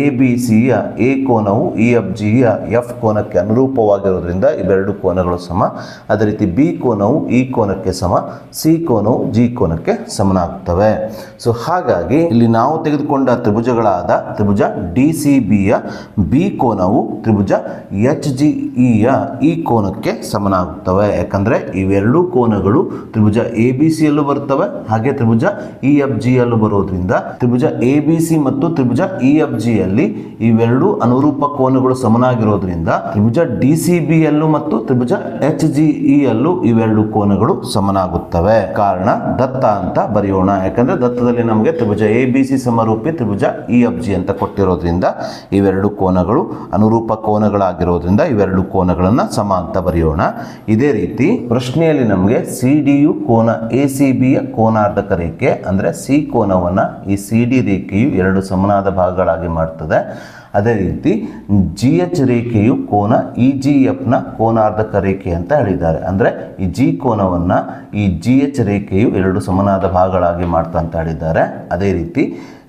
ಎ ಬಿ ಸಿಯ ಎ ಕೋನವು ಇ ಎಫ್ ಜಿಯ ಎಫ್ ಕೋನಕ್ಕೆ ಅನುರೂಪವಾಗಿರೋದ್ರಿಂದ ಇವೆರಡು ಕೋನಗಳು ಸಮ. ಅದೇ ರೀತಿ ಬಿ ಕೋನವು ಇ ಕೋನಕ್ಕೆ ಸಮ, ಸಿ ಕೋನವು ಜಿ ಕೋನಕ್ಕೆ ಸಮನಾಗ್ತವೆ. ಸೊ ಹಾಗಾಗಿ ಇಲ್ಲಿ ನಾವು ತೆಗೆದುಕೊಂಡ ತ್ರಿಭುಜಗಳಾದ ತ್ರಿಭುಜ ಡಿ ಸಿ ಬಿಯ ಬಿ ಕೋನವು ತ್ರಿಭುಜ ಎಚ್ ಜಿ ಇಯ ಈ ಕೋನಕ್ಕೆ ಸಮನಾಗುತ್ತವೆ. ಯಾಕಂದರೆ ಇವೆರಡೂ ಕೋನಗಳು ತ್ರಿಭುಜ ಎ ಬಿ ಸಿಯಲ್ಲೂ ಬರುತ್ತವೆ, ಹಾಗೆ ತ್ರಿಭುಜ ಇ ಎಫ್ ಜಿಯಲ್ಲೂ ಬರೋದ್ರಿಂದ ತ್ರಿಭುಜ ಎ ಬಿ ಸಿ ಮತ್ತು ತ್ರಿಭುಜ ಇ ಎಫ್ ಜಿಯಲ್ಲಿ ಇವೆರಡೂ ಅನುರೂಪ ಕೋನಗಳು ಸಮನಾಗಿರೋದ್ರಿಂದ ತ್ರಿಭುಜ ಡಿ ಸಿ ಬಿಯಲ್ಲೂ ಮತ್ತು ತ್ರಿಭುಜ ಎಚ್ ಜಿ ಇಯಲ್ಲೂ ಇವೆರಡು ಕೋನಗಳು ಸಮನಾಗುತ್ತವೆ. ಕಾರಣ ದತ್ತ ಅಂತ ಬರೆಯೋಣ. ಯಾಕಂದರೆ ದತ್ತದಲ್ಲಿ ನಮಗೆ ತ್ರಿಭುಜ ಎ ಬಿ ಸಿ ಸಮರೂಪಿ ತ್ರಿಭುಜ ಇ ಎಫ್ ಜಿ ಅಂತ ಕೊಟ್ಟಿರೋದ್ರಿಂದ ಇವೆರಡು ಕೋನಗಳು ಅನುರೂಪ ಕೋನಗಳಾಗಿರೋದ್ರಿಂದ ಇವೆರಡು ಕೋನಗಳನ್ನು ಸಮ ಅಂತ ಬರೆಯೋಣ. ಇದೇ ರೀತಿ ಪ್ರಶ್ನೆಯಲ್ಲಿ ನಮಗೆ ಸಿ ಡಿಯು ಕೋನ ಎ ಸಿ ಬಿಯ ಕೋನಾರ್ಧಕ ರೇಖೆ ಅಂದರೆ ಸಿ ಕೋನವನ್ನು ಈ ಸಿ ಡಿ ರೇಖೆಯು ಎರಡು ಸಮನಾದ ಭಾಗಗಳಾಗಿ ಮಾಡ್ತದೆ. ಅದೇ ರೀತಿ ಜಿ ಎಚ್ ರೇಖೆಯು ಕೋನ ಇ ಜಿ ಎಫ್ನ ಕೋನಾರ್ಧಕ ರೇಖೆ ಅಂತ ಹೇಳಿದ್ದಾರೆ. ಅಂದರೆ ಈ ಜಿ ಕೋನವನ್ನು ಈ ಜಿ ಎಚ್ ರೇಖೆಯು ಎರಡು ಸಮನಾದ ಭಾಗಗಳಾಗಿ ಮಾಡ್ತಾ ಅಂತ ಹೇಳಿದ್ದಾರೆ. ಅದೇ ರೀತಿ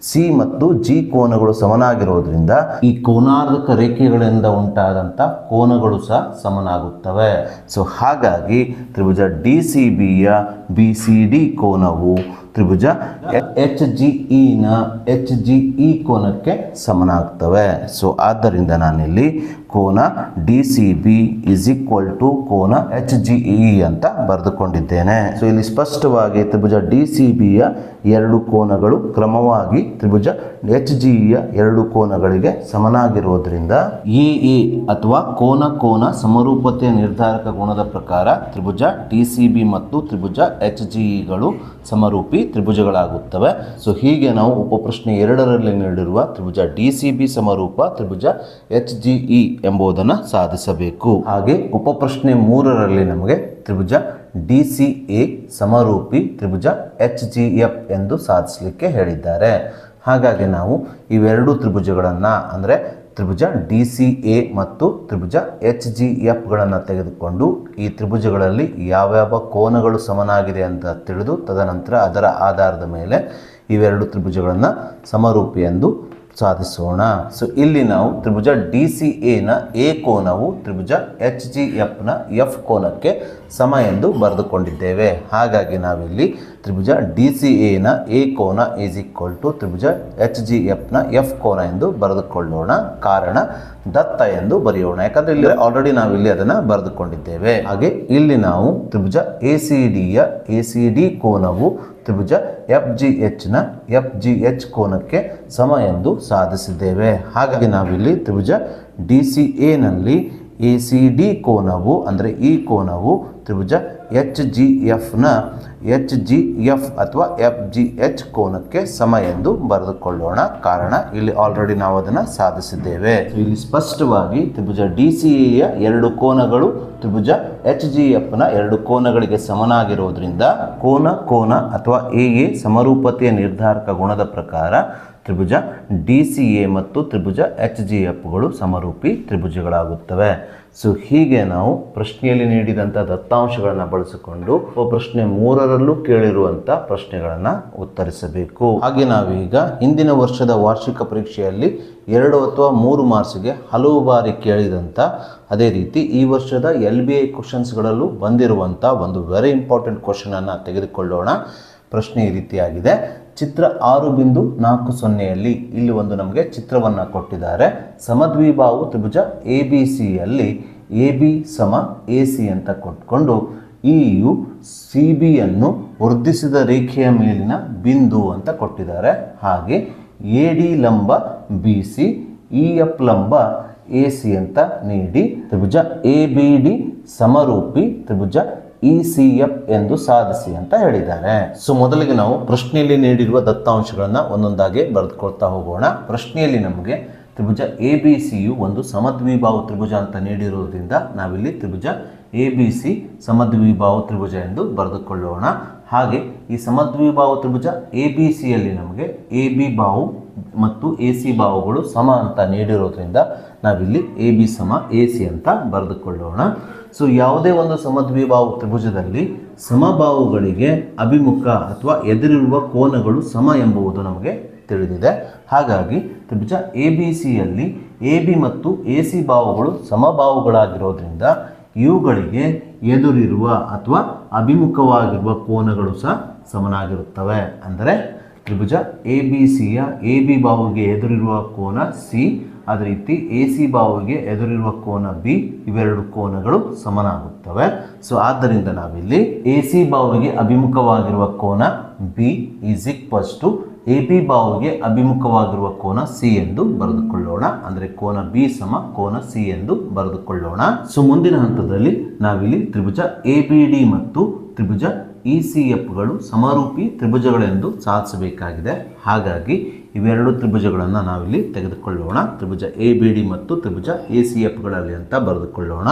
ಸಿ ಮತ್ತು ಜಿ ಕೋನಗಳು ಸಮನಾಗಿರೋದ್ರಿಂದ ಈ ಕೋನಾರ್ಧಕ ರೇಖೆಗಳಿಂದ ಉಂಟಾದಂಥ ಕೋನಗಳು ಸಹ ಸಮನಾಗುತ್ತವೆ. ಸೊ ಹಾಗಾಗಿ ತ್ರಿಭುಜ ಡಿ ಸಿ ಬಿಯ ಬಿ ಸಿ ಡಿ ಕೋನವು ತ್ರಿಭುಜ ಎಚ್ ಜಿ ಇನ ಎಚ್ ಜಿ ಇ ಕೋನಕ್ಕೆ ಸಮನಾಗ್ತವೆ. ಸೊ ಆದ್ದರಿಂದ ನಾನಿಲ್ಲಿ ಕೋನ D C B is equal to ಕೋನ ಎಚ್ ಜಿ ಇ ಅಂತ ಬರೆದುಕೊಂಡಿದ್ದೇನೆ. ಸೊ ಇಲ್ಲಿ ಸ್ಪಷ್ಟವಾಗಿ ತ್ರಿಭುಜ ಡಿ ಸಿ ಬಿಯ ಎರಡು ಕೋನಗಳು ಕ್ರಮವಾಗಿ ತ್ರಿಭುಜ ಎಚ್ ಜಿ ಇಯ ಎರಡು ಕೋನಗಳಿಗೆ ಸಮನಾಗಿರುವುದರಿಂದ ಇ ಇ ಅಥವಾ ಕೋನ ಕೋನ ಸಮರೂಪತೆಯ ನಿರ್ಧಾರಕ ಗುಣದ ಪ್ರಕಾರ ತ್ರಿಭುಜ ಡಿ ಸಿ ಬಿ ಮತ್ತು ತ್ರಿಭುಜ ಎಚ್ ಜಿ ಇಗಳು ಸಮರೂಪಿ ತ್ರಿಭುಜಗಳಾಗುತ್ತವೆ. ಸೊ ಹೀಗೆ ನಾವು ಉಪಪ್ರಶ್ನೆ ಎರಡರಲ್ಲಿ ನೀಡಿರುವ ತ್ರಿಭುಜ ಡಿ ಸಿ ಬಿ ಸಮರೂಪ ತ್ರಿಭುಜ ಎಚ್ ಜಿ ಎಂಬುದನ್ನು ಸಾಧಿಸಬೇಕು. ಹಾಗೆ ಉಪಪ್ರಶ್ನೆ ಮೂರರಲ್ಲಿ ನಮಗೆ ತ್ರಿಭುಜ ಡಿ ಸಿ ಎ ಸಮರೂಪಿ ತ್ರಿಭುಜ ಎಚ್ ಜಿ ಎಫ್ ಎಂದು ಸಾಧಿಸಲಿಕ್ಕೆ ಹೇಳಿದ್ದಾರೆ. ಹಾಗಾಗಿ ನಾವು ಇವೆರಡು ತ್ರಿಭುಜಗಳನ್ನು ಅಂದರೆ ತ್ರಿಭುಜ ಡಿ ಸಿ ಎ ಮತ್ತು ತ್ರಿಭುಜ ಎಚ್ ಜಿ ಎಫ್ಗಳನ್ನು ತೆಗೆದುಕೊಂಡು ಈ ತ್ರಿಭುಜಗಳಲ್ಲಿ ಯಾವ್ಯಾವ ಕೋನಗಳು ಸಮನಾಗಿದೆ ಅಂತ ತಿಳಿದು ತದನಂತರ ಅದರ ಆಧಾರದ ಮೇಲೆ ಇವೆರಡು ತ್ರಿಭುಜಗಳನ್ನು ಸಮರೂಪಿ ಎಂದು ಸಾಧಿಸೋಣ. ಸೊ ಇಲ್ಲಿ ನಾವು ತ್ರಿಭುಜ ಡಿ ಸಿ ಎನ ಎ ಕೋನವು ತ್ರಿಭುಜ ಎಚ್ ಜಿ ಎಫ್ನ ಎಫ್ ಕೋನಕ್ಕೆ ಸಮ ಎಂದು ಬರೆದುಕೊಂಡಿದ್ದೇವೆ. ಹಾಗಾಗಿ ನಾವಿಲ್ಲಿ ತ್ರಿಭುಜ ಡಿ ಸಿ ಎನ ಎ ಕೋನ ಈಸ್ ಈಕ್ವಲ್ ಟು ತ್ರಿಭುಜ ಎಚ್ ಜಿ ಎಫ್ನ ಎಫ್ ಕೋನ ಎಂದು ಬರೆದುಕೊಳ್ಳೋಣ. ಕಾರಣ ದತ್ತ ಎಂದು ಬರೆಯೋಣ. ಯಾಕಂದರೆ ಇಲ್ಲಿ ಆಲ್ರೆಡಿ ನಾವಿಲ್ಲಿ ಅದನ್ನು ಬರೆದುಕೊಂಡಿದ್ದೇವೆ. ಹಾಗೆ ಇಲ್ಲಿ ನಾವು ತ್ರಿಭುಜ ಎ ಸಿ ಡಿಯ ಎ ಸಿ ಡಿ ಕೋನವು ತ್ರಿಭುಜ ಎಫ್ ಜಿ ಎಚ್ನ ಎಫ್ ಜಿ ಎಚ್ ಕೋನಕ್ಕೆ ಸಮ ಎಂದು ಸಾಧಿಸಿದ್ದೇವೆ. ಹಾಗಾಗಿ ನಾವಿಲ್ಲಿ ತ್ರಿಭುಜ ಡಿ ಸಿ ಎನಲ್ಲಿ ಎ ಸಿ ಡಿ ಕೋನವು ಅಂದರೆ ಈ ಕೋನವು ತ್ರಿಭುಜ ಎಚ್ ಜಿ ಎಫ್ನ ಎಚ್ ಜಿ ಎಫ್ ಅಥವಾ ಎಫ್ ಜಿ ಎಚ್ ಕೋನಕ್ಕೆ ಸಮ ಎಂದು ಬರೆದುಕೊಳ್ಳೋಣ. ಕಾರಣ, ಇಲ್ಲಿ ಆಲ್ರೆಡಿ ನಾವು ಅದನ್ನು ಸಾಧಿಸಿದ್ದೇವೆ. ಇಲ್ಲಿ ಸ್ಪಷ್ಟವಾಗಿ ತ್ರಿಭುಜ ಡಿ ಸಿ ಎಯ ಎರಡು ಕೋನಗಳು, ತ್ರಿಭುಜ ಎಚ್ ಜಿ ಎಫ್ನ ಎರಡು ಕೋನಗಳಿಗೆ ಸಮನಾಗಿರೋದ್ರಿಂದ, ಕೋನ ಕೋನ ಅಥವಾ ಎ ಎ ಸಮರೂಪತೆಯ ನಿರ್ಧಾರಕ ಗುಣದ ಪ್ರಕಾರ ತ್ರಿಭುಜ ಡಿ ಸಿ ಎ ಮತ್ತು ತ್ರಿಭುಜ ಎಚ್ ಜಿ ಎಫ್ಗಳು ಸಮರೂಪಿ ತ್ರಿಭುಜಗಳಾಗುತ್ತವೆ. ಸೊ ಹೀಗೆ ನಾವು ಪ್ರಶ್ನೆಯಲ್ಲಿ ನೀಡಿದಂಥ ದತ್ತಾಂಶಗಳನ್ನು ಬಳಸಿಕೊಂಡು ಪ್ರಶ್ನೆ ಮೂರರಲ್ಲೂ ಕೇಳಿರುವಂಥ ಪ್ರಶ್ನೆಗಳನ್ನು ಉತ್ತರಿಸಬೇಕು. ಹಾಗೆ ನಾವೀಗ ಹಿಂದಿನ ವರ್ಷದ ವಾರ್ಷಿಕ ಪರೀಕ್ಷೆಯಲ್ಲಿ ಎರಡು ಅಥವಾ ಮೂರು ಮಾರ್ಕ್ಸ್ಗೆ ಹಲವು ಬಾರಿ ಕೇಳಿದಂಥ ಅದೇ ರೀತಿ ಈ ವರ್ಷದ ಎಲ್ ಬಿ ಐ ಕ್ವಶನ್ಸ್ಗಳಲ್ಲೂ ಬಂದಿರುವಂಥ ಒಂದು ವೆರಿ ಇಂಪಾರ್ಟೆಂಟ್ ಕ್ವಶನನ್ನು ತೆಗೆದುಕೊಳ್ಳೋಣ. ಪ್ರಶ್ನೆ ಈ ರೀತಿಯಾಗಿದೆ. ಚಿತ್ರ ಆರು ಬಿಂದು ನಾಲ್ಕು ಸೊನ್ನೆಯಲ್ಲಿ ಇಲ್ಲಿ ಒಂದು ನಮಗೆ ಚಿತ್ರವನ್ನು ಕೊಟ್ಟಿದ್ದಾರೆ. ಸಮದ್ವಿಭಾವು ತ್ರಿಭುಜ ಎ ಬಿ ಸಿಯಲ್ಲಿ ಎ ಬಿ ಸಮ ಎ ಸಿ ಅಂತ ಕೊಟ್ಕೊಂಡು ಇಯು ಯು ಸಿ ಬಿಯನ್ನು ವರ್ಧಿಸಿದ ರೇಖೆಯ ಮೇಲಿನ ಬಿಂದು ಅಂತ ಕೊಟ್ಟಿದ್ದಾರೆ. ಹಾಗೆ ಎ ಡಿ ಲಂಬ ಬಿ ಸಿ ಇ ಎಫ್ ಲಂಬ ಎ ಸಿ ಅಂತ ನೀಡಿ ತ್ರಿಭುಜ ಎ ಬಿ ಡಿ ಸಮರೂಪಿ ತ್ರಿಭುಜ ಇ ಸಿ ಎಫ್ ಎಂದು ಸಾಧಿಸಿ ಅಂತ ಹೇಳಿದ್ದಾರೆ. ಸೊ ಮೊದಲಿಗೆ ನಾವು ಪ್ರಶ್ನೆಯಲ್ಲಿ ನೀಡಿರುವ ದತ್ತಾಂಶಗಳನ್ನು ಒಂದೊಂದಾಗಿ ಬರೆದುಕೊಳ್ತಾ ಹೋಗೋಣ. ಪ್ರಶ್ನೆಯಲ್ಲಿ ನಮಗೆ ತ್ರಿಭುಜ ಎ ಬಿ ಸಿಯು ಒಂದು ಸಮದ್ವಿಭಾವ ತ್ರಿಭುಜ ಅಂತ ನೀಡಿರುವುದರಿಂದ ನಾವಿಲ್ಲಿ ತ್ರಿಭುಜ ಎ ಬಿ ಸಿ ಸಮದ್ವಿಭಾವ ತ್ರಿಭುಜ ಎಂದು ಬರೆದುಕೊಳ್ಳೋಣ. ಹಾಗೆ ಈ ಸಮದ್ವಿಭಾವ ತ್ರಿಭುಜ ಎ ಬಿ ಸಿಯಲ್ಲಿ ನಮಗೆ ಎ ಬಿ ಬಾಹು ಮತ್ತು ಎ ಸಿ ಬಾವುಗಳು ಸಮ ಅಂತ ನೀಡಿರೋದ್ರಿಂದ ನಾವಿಲ್ಲಿ ಎ ಬಿ ಸಮ ಎ ಸಿ ಅಂತ ಬರೆದುಕೊಳ್ಳೋಣ. ಸೊ ಯಾವುದೇ ಒಂದು ಸಮದ್ವಿಭಾವು ತ್ರಿಭುಜದಲ್ಲಿ ಸಮಬಾಹುಗಳಿಗೆ ಅಭಿಮುಖ ಅಥವಾ ಎದುರಿರುವ ಕೋನಗಳು ಸಮ ಎಂಬುವುದು ನಮಗೆ ತಿಳಿದಿದೆ. ಹಾಗಾಗಿ ತ್ರಿಭುಜ ಎ ಬಿ ಸಿಯಲ್ಲಿ ಎ ಬಿ ಮತ್ತು ಎ ಸಿ ಬಾಹುಗಳು ಸಮಬಾಹುಗಳಾಗಿರೋದ್ರಿಂದ ಇವುಗಳಿಗೆ ಎದುರಿರುವ ಅಥವಾ ಅಭಿಮುಖವಾಗಿರುವ ಕೋನಗಳು ಸಹ ಸಮನಾಗಿರುತ್ತವೆ. ಅಂದರೆ ತ್ರಿಭುಜ ಎ ಬಿ ಸಿಯ ಎ ಬಿ ಬಾಹುಗೆ ಎದುರಿರುವ ಕೋನ ಸಿ ಅದೇ ರೀತಿ ಎ ಸಿ ಬಾಹುವಿಗೆ ಎದುರಿರುವ ಕೋನ ಬಿ ಇವೆರಡು ಕೋನಗಳು ಸಮನಾಗುತ್ತವೆ. ಸೊ ಆದ್ದರಿಂದ ನಾವಿಲ್ಲಿ ಎ ಸಿ ಬಾಹುವಿಗೆ ಅಭಿಮುಖವಾಗಿರುವ ಕೋನ B is equals to A B ಬಾಹುವಿಗೆ ಅಭಿಮುಖವಾಗಿರುವ ಕೋನ ಸಿ ಎಂದು ಬರೆದುಕೊಳ್ಳೋಣ. ಅಂದರೆ ಕೋನ ಬಿ ಸಮ ಕೋನ ಸಿ ಎಂದು ಬರೆದುಕೊಳ್ಳೋಣ. ಸೊ ಮುಂದಿನ ಹಂತದಲ್ಲಿ ನಾವಿಲ್ಲಿ ತ್ರಿಭುಜ ಎ ಬಿ ಡಿ ಮತ್ತು ತ್ರಿಭುಜ ಇ ಸಿ ಎಫ್ಗಳು ಸಮರೂಪಿ ತ್ರಿಭುಜಗಳೆಂದು ಸಾಧಿಸಬೇಕಾಗಿದೆ. ಹಾಗಾಗಿ ಇವೆರಡು ತ್ರಿಭುಜಗಳನ್ನು ನಾವಿಲ್ಲಿ ತೆಗೆದುಕೊಳ್ಳೋಣ. ತ್ರಿಭುಜ ಎ ಬಿ ಡಿ ಮತ್ತು ತ್ರಿಭುಜ ಎ ಸಿ ಎಫ್ಗಳಲ್ಲಿ ಅಂತ ಬರೆದುಕೊಳ್ಳೋಣ.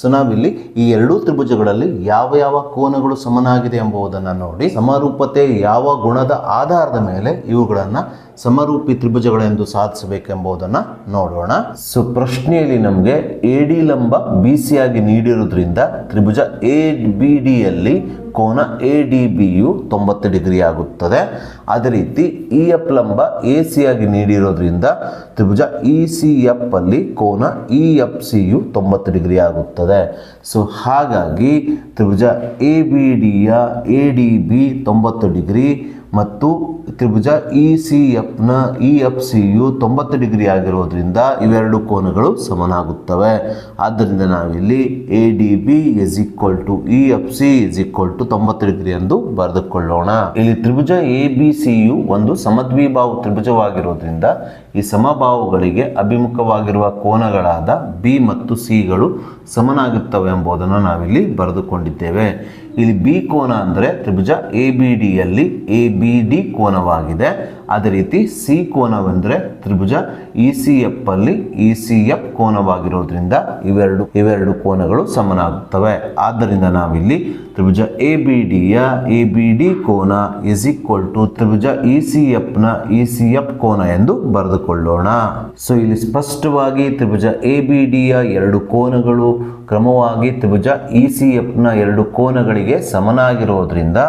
ಸೊ ನಾವಿಲ್ಲಿ ಈ ಎರಡೂ ತ್ರಿಭುಜಗಳಲ್ಲಿ ಯಾವ ಯಾವ ಕೋನಗಳು ಸಮನಾಗಿದೆ ಎಂಬುದನ್ನು ನೋಡಿ. ಸಮರೂಪತೆ, ಯಾವ ಗುಣದ ಆಧಾರದ ಮೇಲೆ ಇವುಗಳನ್ನು ಸಮರೂಪಿ ತ್ರಿಭುಜಗಳೆಂದು ಸಾಧಿಸಬೇಕೆಂಬುದನ್ನು ನೋಡೋಣ. ಸೊ ಪ್ರಶ್ನೆಯಲ್ಲಿ ನಮಗೆ ಎ ಡಿ ಲಂಬ ಬಿ ಸಿ ಆಗಿ ನೀಡಿರುವುದರಿಂದ ತ್ರಿಭುಜ ಎ ಬಿ ಡಿಯಲ್ಲಿ ಕೋನ ಎ ಡಿ ಬಿಯು ತೊಂಬತ್ತು ಡಿಗ್ರಿ ಆಗುತ್ತದೆ. ಅದೇ ರೀತಿ ಇ ಎಫ್ ಲಂಬ ಎ ಸಿ ಆಗಿ ನೀಡಿರೋದ್ರಿಂದ ತ್ರಿಭುಜ ಇ ಸಿ ಎಫ್ ಅಲ್ಲಿ ಕೋನ ಇ ಎಫ್ ಸಿಯು ತೊಂಬತ್ತು ಡಿಗ್ರಿ ಆಗುತ್ತದೆ. ಸೊ ಹಾಗಾಗಿ ತ್ರಿಭುಜ ಎ ಬಿ ಡಿಯ ಎ ಡಿ ಬಿ ತೊಂಬತ್ತು ಡಿಗ್ರಿ ಮತ್ತು ತ್ರಿಭುಜ ಇ ಸಿ ಎಫ್ನ ಇ ಎಫ್ ಸಿಯು ತೊಂಬತ್ತು ಡಿಗ್ರಿ ಆಗಿರೋದ್ರಿಂದ ಇವೆರಡು ಕೋನಗಳು ಸಮನಾಗುತ್ತವೆ. ಆದ್ದರಿಂದ ನಾವಿಲ್ಲಿ A D B is equal to E F C is equal to ತೊಂಬತ್ತು ಡಿಗ್ರಿ ಎಂದು ಬರೆದುಕೊಳ್ಳೋಣ. ಇಲ್ಲಿ ತ್ರಿಭುಜ ಎ ಬಿ ಸಿಯು ಒಂದು ಸಮದ್ವಿಬಾಹು ತ್ರಿಭುಜವಾಗಿರೋದ್ರಿಂದ ಈ ಸಮಬಾಹುಗಳಿಗೆ ಅಭಿಮುಖವಾಗಿರುವ ಕೋನಗಳಾದ ಬಿ ಮತ್ತು ಸಿಗಳು ಸಮನಾಗುತ್ತವೆ ಎಂಬುದನ್ನು ನಾವಿಲ್ಲಿ ಬರೆದುಕೊಂಡಿದ್ದೇವೆ. ಇಲ್ಲಿ ಬಿ ಕೋನ ಅಂದರೆ ತ್ರಿಭುಜ ಎ ಬಿ ಡಿಯಲ್ಲಿ ಎ ಬಿ ಡಿ ಕೋನವಾಗಿದೆ. ಅದೇ ರೀತಿ ಸಿ ಕೋನವೆಂದರೆ ತ್ರಿಭುಜ ಇ ಸಿ ಎಫ್ ಅಲ್ಲಿ ಇ ಸಿ ಎಫ್ ಕೋನವಾಗಿರೋದ್ರಿಂದ ಇವೆರಡು ಇವೆರಡು ಕೋನಗಳು ಸಮನಾಗುತ್ತವೆ. ಆದ್ದರಿಂದ ನಾವಿಲ್ಲಿ ತ್ರಿಭುಜ ಎ ಬಿ ಡಿಯ ಎ ಬಿ ಡಿ ಕೋನ ಇಸ್ ಈಕ್ವಲ್ ಟು ತ್ರಿಭುಜ ಇ ಸಿ ಎಫ್ನ ಇ ಸಿ ಎಫ್ ಕೋನ ಎಂದು ಬರೆದುಕೊಳ್ಳೋಣ. ಸೊ ಇಲ್ಲಿ ಸ್ಪಷ್ಟವಾಗಿ ತ್ರಿಭುಜ ಎ ಬಿ ಡಿಯ ಎರಡು ಕೋನಗಳು ಕ್ರಮವಾಗಿ ತ್ರಿಭುಜ ಇ ಸಿ ಎಫ್ನ ಎರಡು ಕೋನಗಳಿಗೆ ಸಮನಾಗಿರೋದ್ರಿಂದ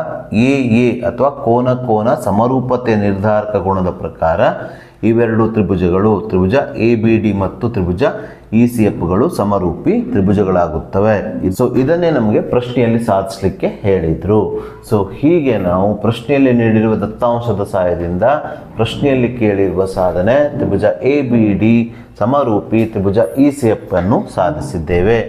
ಎ ಎ ಅಥವಾ ಕೋನ ಕೋನ ಸಮರೂಪತೆ ನಿರ್ಧಾರಕ ಗುಣದ ಪ್ರಕಾರ ಇವೆರಡು ತ್ರಿಭುಜಗಳು ತ್ರಿಭುಜ ಎ, ಬಿ, ಡಿ ಮತ್ತು ತ್ರಿಭುಜ ಇ ಸಿ ಎಫ್ಗಳು ಸಮರೂಪಿ ತ್ರಿಭುಜಗಳಾಗುತ್ತವೆ. ಸೊ ಇದನ್ನೇ ನಮಗೆ ಪ್ರಶ್ನೆಯಲ್ಲಿ ಸಾಧಿಸಲಿಕ್ಕೆ ಹೇಳಿದರು. ಸೊ ಹೀಗೆ ನಾವು ಪ್ರಶ್ನೆಯಲ್ಲಿ ನೀಡಿರುವ ದತ್ತಾಂಶದ ಸಹಾಯದಿಂದ ಪ್ರಶ್ನೆಯಲ್ಲಿ ಕೇಳಿರುವ ಸಾಧನೆ ತ್ರಿಭುಜ ಎ, ಬಿ, ಡಿ ಸಮರೂಪಿ ತ್ರಿಭುಜ ಇ ಸಿ ಎಫ್ ಅನ್ನು ಸಾಧಿಸಿದ್ದೇವೆ.